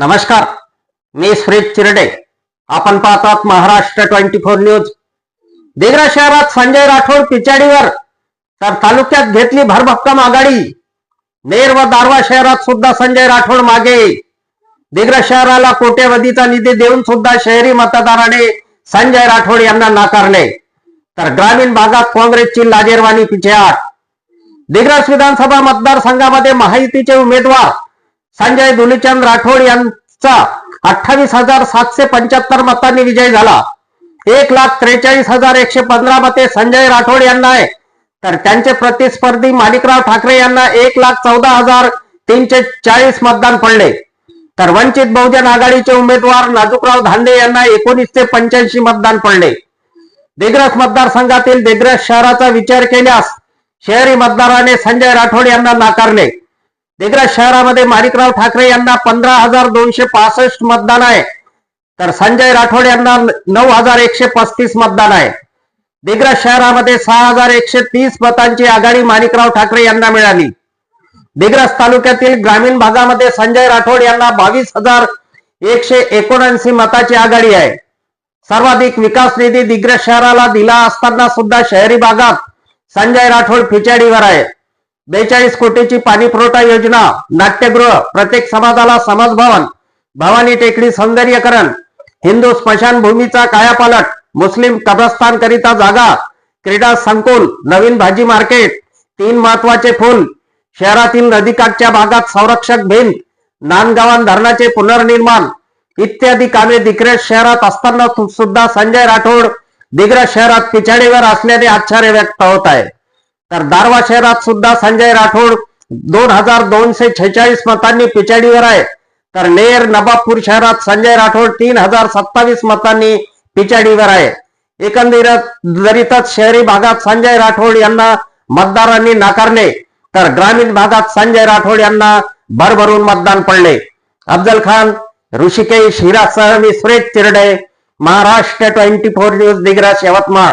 नमस्कार मी श्री चिरडे. आपण पाहतात Maharashtra twenty four news. Digras शहरात संजय राठोड पिचाडीवर तर तालुक्यात घेतली भरभक्कम आघाडी. नेर व दारवा शहरात सुद्धा संजय राठोड मागे. दिग्रा शहराला कोट्यवधीचा निधी देऊन सुद्धा शहरी मतदाराने संजय राठोड यांना नाकारले. तर ग्रामीण भागात काँग्रेसची लाजेरवाणी पिछेहाट दिग्रस विधानसभा मतदारसंघामध्ये महायुतीचे उमेदवार संजय दुलीचंद राठोड चा अठ्ठावीस हजार सातशे पंच्याहत्तर मतांनी विजय झाला. एक लाख त्रेचाळीस हजार एकशे पंधरा मते संजय राठोड यांना आहे. तर त्यांचे प्रतिस्पर्धी माणिकराव ठाकरे यांना एक लाख चौदा हजार तीनशे चाळीस मतदान पडले. तर वंचित बहुजन आघाडीचे उमेदवार नाजूकराव धांडे यांना एकोणीस ते पंच्याऐंशी मतदान पडले. दिग्रस मतदारसंघातील दिग्रस शहराचा विचार केल्यास शहरी मतदाराने संजय राठोड यांना नाकारले. दिग्रस शहरामध्ये माणिकराव ठाकरे यांना पंधरा हजार दोनशे पासष्ट मतदान आहे. तर संजय राठोड यांना नऊ हजार एकशे पस्तीस मतदान आहे. दिग्रस शहरामध्ये सहा हजार एकशे तीस मतांची आघाडी माणिकराव ठाकरे यांना मिळाली. दिग्रस तालुक्यातील ग्रामीण भागामध्ये संजय राठोड यांना बावीस हजार एकशे एकोणऐंशी मताची आघाडी आहे. सर्वाधिक विकास निधी दिग्रस शहराला दिला असताना सुद्धा शहरी भागात संजय राठोड फिचाडीवर आहे. बेचाळीस कोटीची पाणी पुरवठा योजना नाट्यगृह प्रत्येक समाजाला समाज भवन भवानी टेकडी सौंदर्यकरण हिंदू स्मशानभूमीचा कायापालट मुस्लिम कब्रस्तान करिता जागा क्रीडा संकुल नवीन भाजी मार्केट तीन महत्त्वाचे फूल शहरातील नदीकाठच्या भागात संरक्षक भिंत नांदगावान धरणाचे पुनर्निर्माण इत्यादी कामे दिग्रज शहरात असताना सुद्धा संजय राठोड दिग्रज शहरात पिछाडीवर असल्याने आश्चर्य व्यक्त होत आहे. तर दारवा शहरात सुद्धा संजय राठोड दोन हजार दोनशे छेचाळीस मतांनी पिछाडीवर आहे. तर नेर नबापूर शहरात संजय राठोड तीन हजार सत्तावीस मतांनी पिछाडीवर आहे. एकंदरीत एकंदरीतच शहरी भागात संजय राठोड यांना मतदारांनी नाकारले तर ग्रामीण भागात संजय राठोड यांना भरभरून मतदान पडले. अफजल खान ऋषिकेश हिरासह मी Suresh Tirde Maharashtra twenty four news Digras Yavatmal.